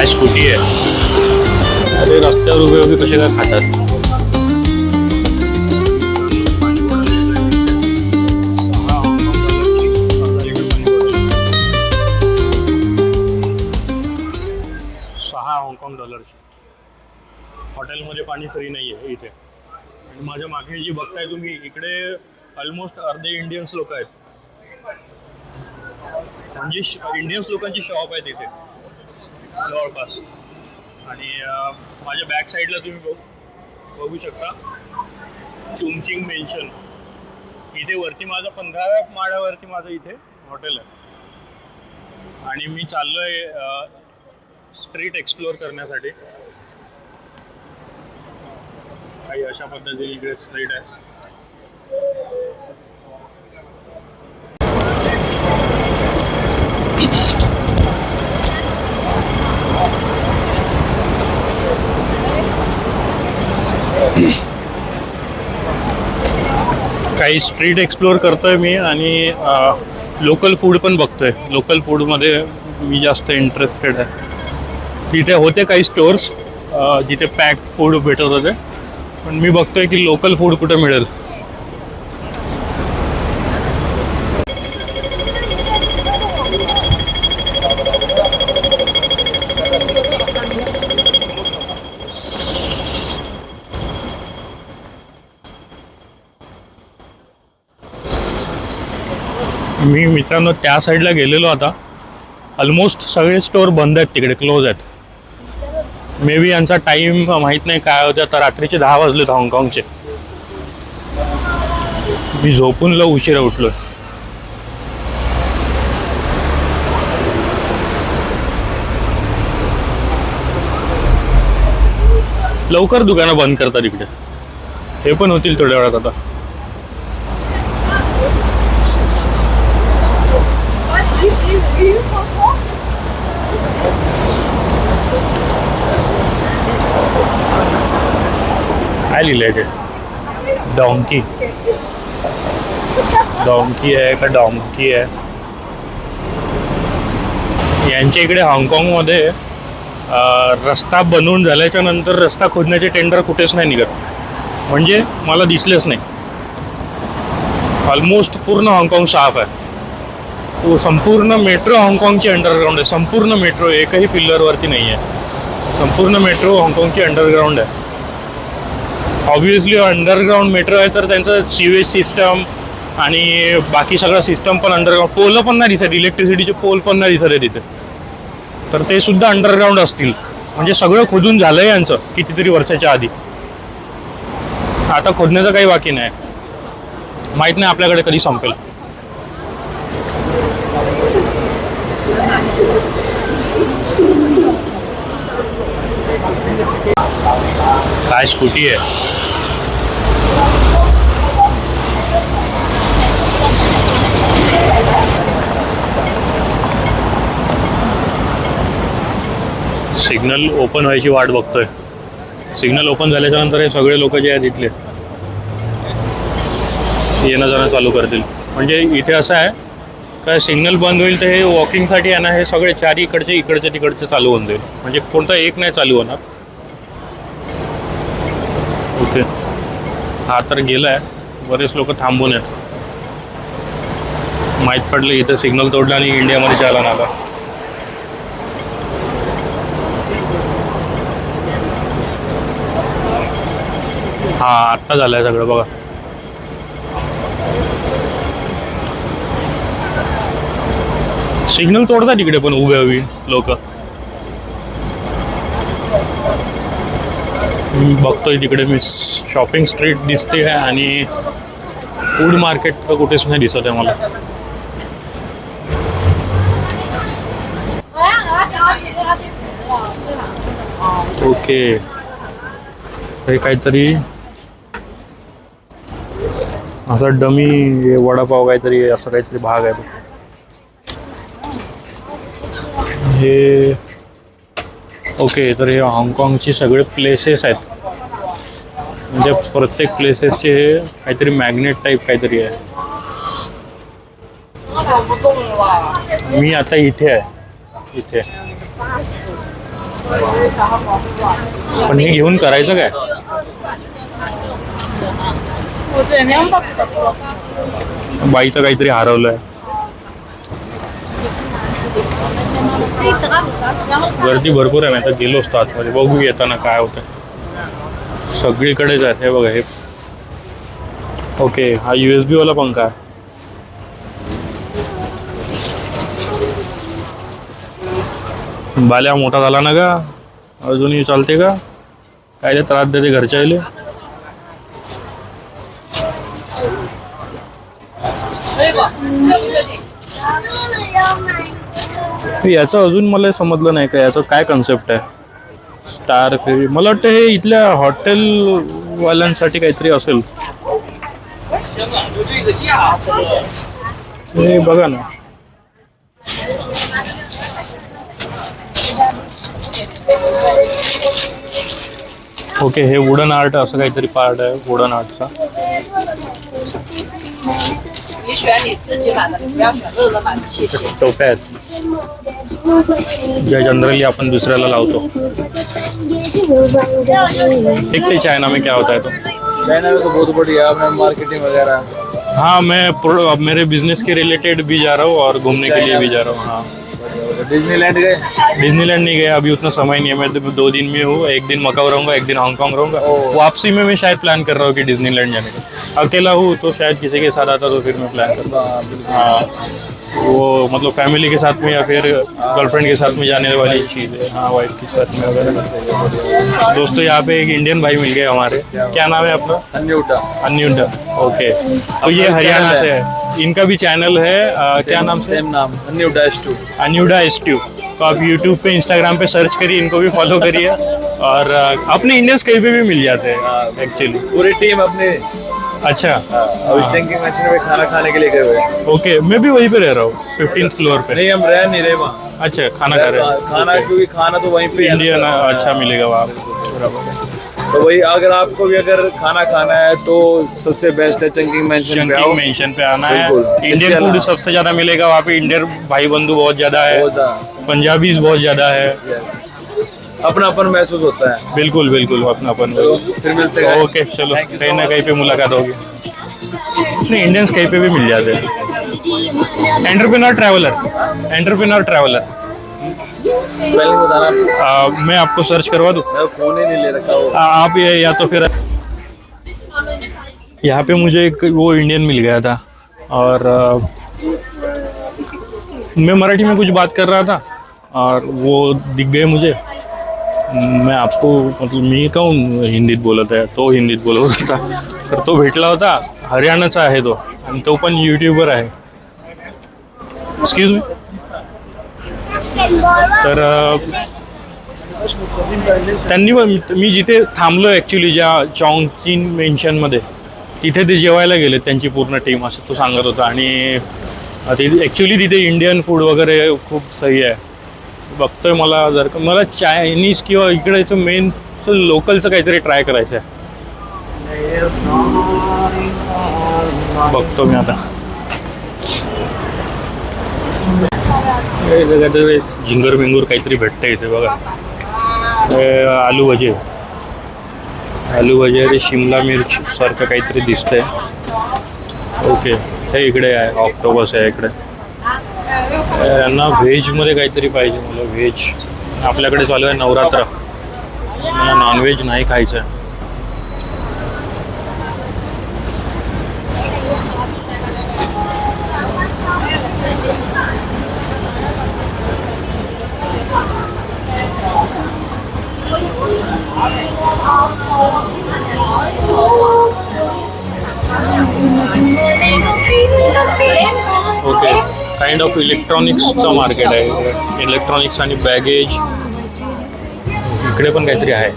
काय स्कूटी आहे. अरे रस्त्यावर उभे उभे कसे काय खातात? सहा हाँगकाँग डॉलरची हॉटेलमध्ये पाणी फ्री नाही आहे इथे. आणि माझ्या मागे जी बघताय तुम्ही इकडे ऑलमोस्ट अर्धे इंडियन्स लोक आहेत. म्हणजे इंडियन्स लोकांची शॉप आहे तिथे जवळपास. आणि माझ्या बॅक साईडला तुम्ही बघू बघू शकता. चुमचिंग मेन्शन इथे वरती माझं पंधराव्या माळ्यावरती माझं इथे हॉटेल आहे. आणि मी चाललोय स्ट्रीट एक्सप्लोअर करण्यासाठी. काही अशा पद्धतीने इकडे स्ट्रीट आहे. काही स्ट्रीट एक्सप्लोअर करतोय मी आणि लोकल फूड पण बघतोय. लोकल फूडमध्ये मी जास्त इंटरेस्टेड आहे. तिथे होते काही स्टोअर्स जिथे पॅक फूड भेटत होते. पण मी बघतोय की लोकल फूड कुठे मिळेल. मी मित्रांनो त्या साईडला गेलेलो आता. ऑलमोस्ट सगळे स्टोअर बंद आहेत तिकडे क्लोज आहेत. मे बी यांचा टाईम माहीत नाही काय होत्या. आता रात्रीचे दहा वाजलेत हाँगकाँगचे मी झोपून ल उशिरा उठलो लवकर दुकानं बंद करतात इकडे. हे पण होतील थोड्या वेळात आता What is this view for? काय लिहिलंय ते? डॉंकी डॉंकी आहे का डॉंकी आहे? यांच्या इकडे हाँगकाँगमध्ये रस्ता बनवून झाल्याच्यानंतर रस्ता खोदण्याचे टेंडर कुठेच नाही निघत. म्हणजे मला दिसलेच नाही. ऑलमोस्ट पूर्ण हाँगकाँग साफ आहे. तो संपूर्ण मेट्रो हाँगकाँगची अंडरग्राऊंड आहे. संपूर्ण मेट्रो एकही पिल्लरवरती नाही आहे संपूर्ण मेट्रो हाँगकाँगची अंडरग्राऊंड आहे. ऑब्विसली अंडरग्राऊंड मेट्रो आहे तर त्यांचं सीवेज सिस्टम आणि बाकी सगळं सिस्टम पण अंडरग्राऊंड पोल पण नाही दिसत इलेक्ट्रिसिटीचे पोल पण नाही दिसत आहे तिथे. तर ते सुद्धा अंडरग्राऊंड असतील. म्हणजे सगळं खोदून झालं आहे यांचं कितीतरी वर्षाच्या आधी. आता खोदण्याचं काही बाकी नाही. माहीत नाही आपल्याकडे कधी संपेल. काय स्कूटी आहे? सिग्नल ओपन व्हायची वाट बघतोय. सिग्नल ओपन झाल्याच्यानंतर हे सगळे लोक जे आहेत इथले येणं जाणं चालू करतील. म्हणजे इथे असं आहे का सिग्नल बंद होईल तर हे वॉकिंगसाठी आहे ना हे सगळे चारी इकडचे इकडचे तिकडचे चालू होऊन जाईल. म्हणजे कोणता एक नाही चालू होणार. ओके. हा तर गेलाय. बरेच लोक थांबून आहेत. माहीत पडलं इथं सिग्नल तोडलं आणि इंडियामध्ये चालन आला. हा आत्ता झालं आहे सगळं बघा. सिग्नल तोडतात तिकडे पण उभे हवी लोक. बघतोय तिकडे मी शॉपिंग स्ट्रीट दिसते आहे आणि फूड मार्केट तर कुठेच नाही दिसत आहे मला. ओके हे काहीतरी असा डमी वडापाव काहीतरी असं काहीतरी भाग आहे हे ओके तर हे हाँगकाँगचे सगळे प्लेसेस आहेत. म्हणजे प्रत्येक प्लेसेसचे हे काहीतरी मॅग्नेट टाईप काहीतरी आहे. मी आता इथे आहे. इथे. पण हे घेऊन करायचं काय? बाईचं काहीतरी हरवलंय गर्दी भरपूर आहे आता गेलो असतो आतमध्ये. बघू येताना काय होतं सगळीकडेच आहे हे बघा हे. ओके हा यू एस बी वाला पंखा आहे. बाल्या मोठा झाला ना का? अजूनही चालते का? काय त्रास देते घरच्या याचं अजून मला समजलं नाही का याचं काय कन्सेप्ट आहे? स्टार फेरी मला वाटतं हे इथल्या हॉटेल वाल्यांसाठी काहीतरी असेल. हे बघा ना. ओके हे वुडन आर्ट असं काहीतरी पार्ट आहे वुडन आर्टचा 你选你自己买的，你不要选乐乐买的，谢谢。 टोप्या आहेत ज्या जनरली आपण दुसऱ्याला लावतो देखते चाइना में क्या होता है तो चाइना में तो बहुत बढ़िया मैं मार्केटिंग वगैरह हाँ मैं प्रो- अब मेरे बिजनेस के रिलेटेड भी जा रहा हूँ और घूमने के लिए भी जा रहा हूँ हाँ डिज्नीलैंड गए? डिज्नीलैंड नहीं गया अभी उतना समय नहीं है। मैं तो दो दिन में हूँ एक दिन मकाऊ रहूँगा एक दिन हांगकांग रहूँगा। वापसी में मैं शायद प्लान कर रहा हूँ कि डिज्नीलैंड जाने का। अकेला हूँ तो शायद किसी के साथ आता तो फिर मैं प्लान करता हाँ, बिल्कुल। हाँ वो मतलब फैमिली के साथ में या फिर गर्लफ्रेंड के साथ में जाने वाली चीज़ है। हाँ वाइफ के साथ में वगैरह दोस्तों यहाँ पे एक इंडियन भाई मिल गए हमारे। क्या नाम है आपका? अन्यूटा अन्यूटा ओके तो ये हरियाणा से है। इनका भी चैनल है अ, क्या नाम से? सेम नाम अन्यूटा एस टू अन्यूडा स्ट्यू तो आप यूट्यूब पे इंस्टाग्राम पे सर्च करिए इनको भी फॉलो करिए। और अपने इंडियंस कहीं पे भी मिल जाते हैं एक्चुअली पूरी टीम अपने। अच्छा। मैंशन में खाना खाने के लिए गए हुए ओके मैं भी वहीं पे रह रहा हूँ फिफ्टीन फ्लोर पे। नहीं हम रह नहीं रहे वहाँ। अच्छा खाना खा रहे हैं। खाना क्योंकि खाना तो वहीं पे है। इंडियन अच्छा मिलेगा वहाँ। तो वही अगर आपको भी अगर खाना खाना है तो सबसे बेस्ट है चंकिंग मैंशन पे आओ। मेंशन पे आना है। इंडियन फ़ूड सबसे ज़्यादा मिलेगा वहाँ पे। इंडियन भाई बंधु बहुत ज़्यादा है। पंजाबीज बहुत ज़्यादा है। Yes। अपनापन महसूस होता है। बिल्कुल बिल्कुल अपनापन तो फिर मिलते हैं। ओके चलो। कहीं ना कहीं पे मुलाकात होगी। नहीं इंडियंस कहीं पे भी मिल जाते हैं। Entrepreneur traveller entrepreneur traveller spelling बताना। मैं आपको सर्च करवा दूँ? फ़ोन ही नहीं ले रखा आ, आप ये या तो फिर यहाँ पे मुझे एक वो इंडियन मिल गया था। और आ, मैं मराठी में कुछ बात कर रहा था और वो दिख गए मुझे। मैं आपको मतलब मी काहून हिंदीत बोलत आहे तो हिंदीत बोलत होता तर तो भेटला होता। हरियाणाचा आहे तो आणि तो पण यूट्यूबर आहे. एक्सक्यूज मी तर त्यांनी पण मी जिथे थांबलो ॲक्च्युली ज्या चॉंगचिन मेन्शनमध्ये तिथे ते जेवायला गेले त्यांची पूर्ण टीम असं तो सांगत होता. आणि ॲक्च्युली तिथे इंडियन फूड वगैरे खूप सही आहे. बघतोय मला जर का मला चायनीज किंवा इकडेचं मेन लोकलचं काहीतरी ट्राय करायचं आहे बघतो मी आता. काहीतरी झिंगर बिंगूर काहीतरी भेटतं इथे बघा. आलू भजे. आलू भजे आणि शिमला मिर्च सारखं काहीतरी दिसतंय. ओके. हे इकडे आहे ऑक्टोबस आहे इकडे. यांना व्हेजमध्ये काहीतरी पाहिजे मला व्हेज. आपल्याकडे चालू आहे नवरात्र. मला नॉनव्हेज नाही खायचं. आहे ओके. काइंड ऑफ इलेक्ट्रॉनिक्सचं मार्केट आहे. इलेक्ट्रॉनिक्स आणि बॅगेज इकडे पण काहीतरी आहे.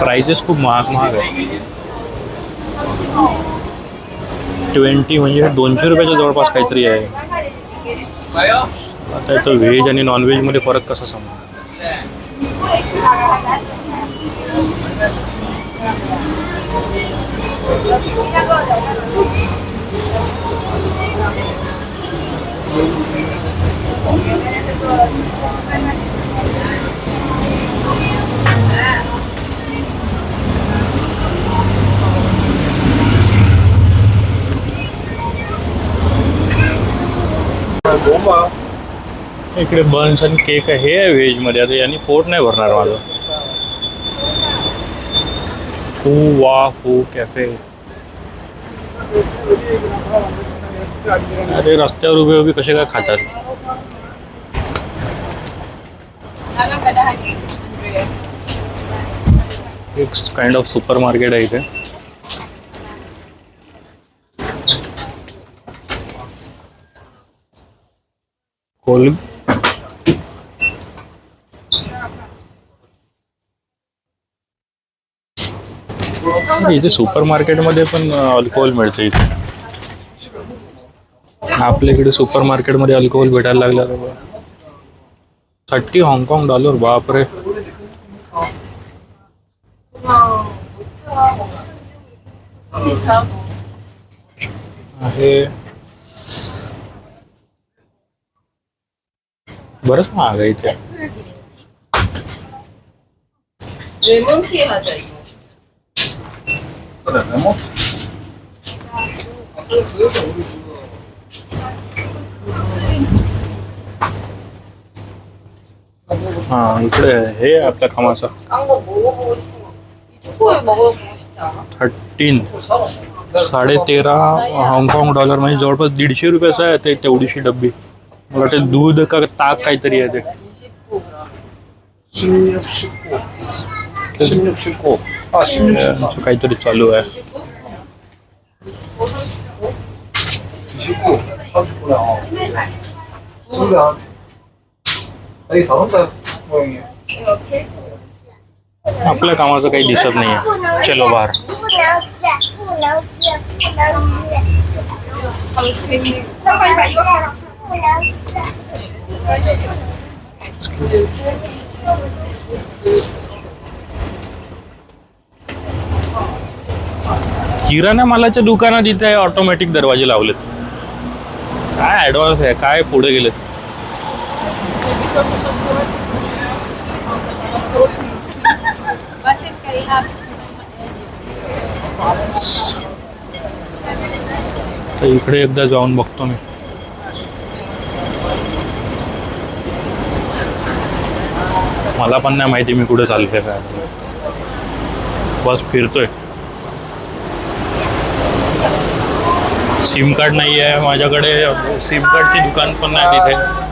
प्राइजेस खूप महाग महाग आहे. ट्वेंटी म्हणजे दोनशे रुपयाच्या जवळपास काहीतरी आहे. आता याचं व्हेज आणि नॉनव्हेजमध्ये फरक कसा समजा इकडे बन्स आणि केक आहे हे आहे व्हेजमध्ये आता यांनी पोट नाही भरणार माझं. फू वा फू कॅफे अरे रस्त्यावर उभे उभे कसे काय खातात? एक काइंड ऑफ सुपर मार्केट आहे इथे. कोल म्हणजे इथे सुपर मार्केटमध्ये पण अल्कोहोल मिळते इथे. आपल्या इकडे सुपर मार्केटमध्ये अल्कोहोल भेटायला लागलं थर्टी हाँगकाँग डॉलर बापरे. आहे. बरंच महाग आहे इथे. हा इकडे 그래 해야 아까 가만있어. 딴거 हाँगकाँग डॉलर म्हणजे जवळपास दीडशे रुपयाचं आहे ते तेवढीशी डब्बी मला वाटते दूध का ताक काहीतरी आहे ते असं काहीतरी चालू आहे आपल्या कामाचं काही दिसत नाही चलो बाहेर किराणा मालाच्या दुकानात इथे ऑटोमॅटिक दरवाजे लावलेत. काय ऍडव्हान्स आहे काय पुढे गेलेत? तर इकडे एकदा जाऊन बघतो मी. मला पण नाही माहिती मी कुठे चालतोय काय. बस फिरतोय. सिम कार्ड नाही आहे माझ्याकडे सिम कार्डची दुकान पण नाही तिथे.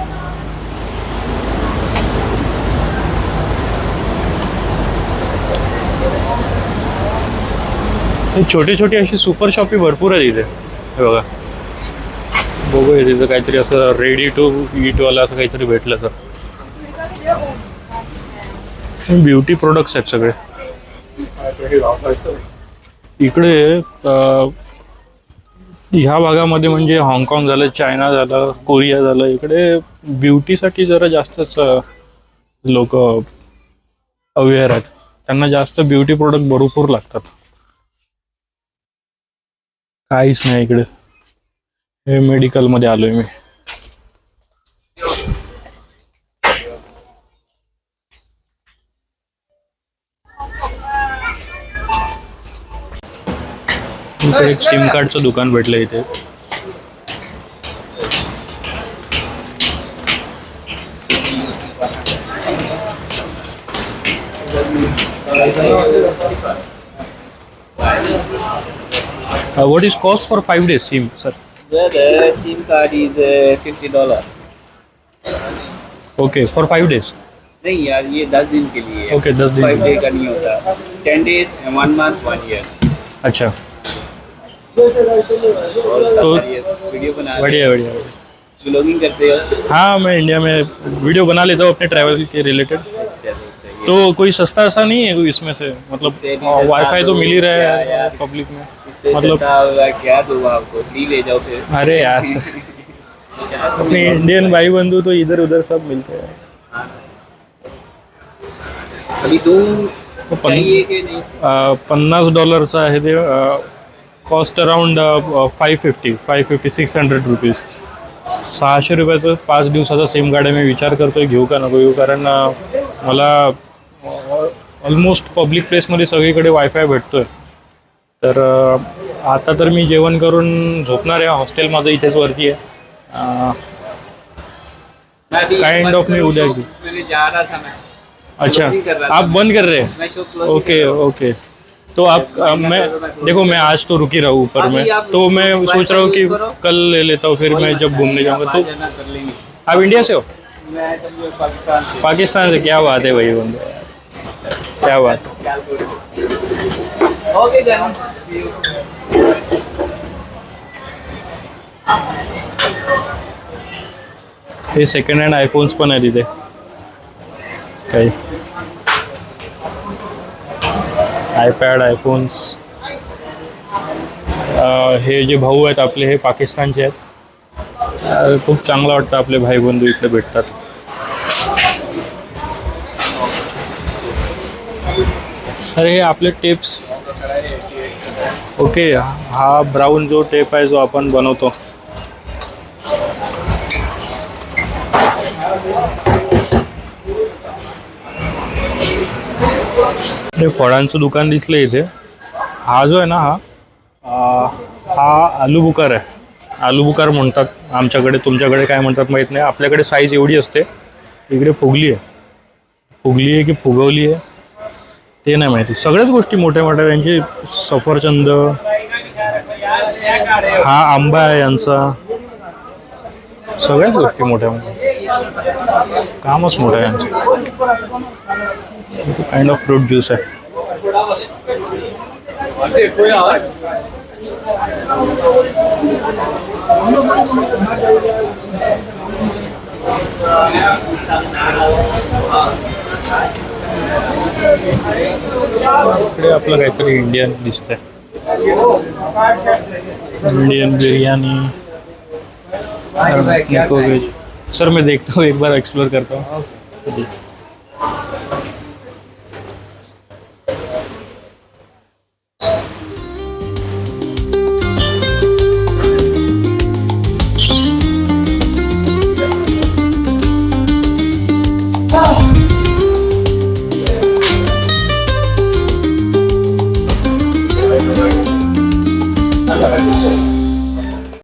छोटे छोटी छोटी अशी सुपर शॉपी भरपूर आहे तिथे. हे बघा. बघूया तिथं काहीतरी असं रेडी टू वाला असं काहीतरी भेटलं तर. ब्युटी प्रोडक्ट्स आहेत सगळे. इकडे ह्या भागामध्ये म्हणजे हाँगकाँग झालं चायना झालं कोरिया झालं इकडे ब्युटीसाठी जरा जास्तच लोक अवेअर आहेत. त्यांना जास्त ब्युटी प्रोडक्ट भरपूर लागतात. काहीच नाही इकडे. हे मेडिकलमध्ये आलोय मी. इकडे एक सिम कार्डचं दुकान भेटलं इथे. What is cost for five days SIM sir Well, the SIM card is uh, fifty dollar. Okay for five days नहीं यार ये दस दिन के लिए ओके दस फाइव डे दिन का नहीं होता। Ten days one month one year अच्छा। तो वीडियो बना बढ़िया बढ़िया ब्लॉगिंग करते हो? हाँ मैं इंडिया में वीडियो बना लेता हूँ अपने ट्रैवल के रिलेटेड अच्छा, है। तो कोई सस्ता ऐसा नहीं है कोई इसमें से मतलब वाईफाई तो तो मिल ही रहा है पब्लिक में। मतलब- क्या दूँगा आपको? फ्री ले जाओ फिर। अरे यार। अपने इंडियन भाई बंधु तो इधर उधर सब मिलते हैं। अभी दो तो पन- पन्नास डॉलरचं आहे ते cost around five fifty five fifty six hundred rupees सहाशे रुपयाचं पाच दिवसाचा सेम गाड्या मी विचार करतोय घेऊ का नको घेऊ? कारण अं, मला ऑलमोस्ट पब्लिक प्लेसमध्ये सगळीकडे वायफाय भेटतोय. तर अं, आता तर मी जेवण करून झोपणार आहे. हॉस्टेल माझं इथेच वरती आहे. अभी Kind of मैं मैं अच्छा. आप बंद कर रहे हैं? ओके ओके तो आप मैं देखो मैं आज तो रुकी रहा हूँ ऊपर में। तो मैं सोच रहा हूँ कि कल ले लेता हूँ फिर मैं जब घूमने जाऊँगा तो। आप इंडिया से हो? पाकिस्तान से। क्या बात है भाई बंदे। क्या बात। ओके जाना हे सेकंड हँड आयफोन्स पण आहे तिथे काही आयपॅड आयफोन्स हे जे भाऊ आहेत आपले हे पाकिस्तानचे आहेत. खूप चांगलं वाटतं आपले भाई बंधू इकडे भेटतात. अरे हे आपले टिप्स. ओके हा ब्राऊन जो टेप आहे जो आपण बनवतो. हे फळांचं दुकान दिसलं इथे हा जो आहे ना हा हा आलू बुकार आहे. आलू बुकार म्हणतात आमच्याकडे तुमच्याकडे काय म्हणतात माहीत नाही. आपल्याकडे साईज एवढी असते इकडे फुगली आहे. फुगली आहे की फुगवली आहे ते नाही माहिती. सगळ्याच गोष्टी मोठ्या मोठ्या यांची सफरचंद हा आंबा आहे यांचा. सगळ्याच गोष्टी मोठ्या मोठ्या कामच मोठं आहे यांचं. काइंड ऑफ फ्रूट ज्यूस आहे. इकडे आपलं काहीतरी इंडियन दिसतंय. इंडियन बिरयानी सर मैं देखता हूँ एक बार एक्सप्लोर करता. हूँ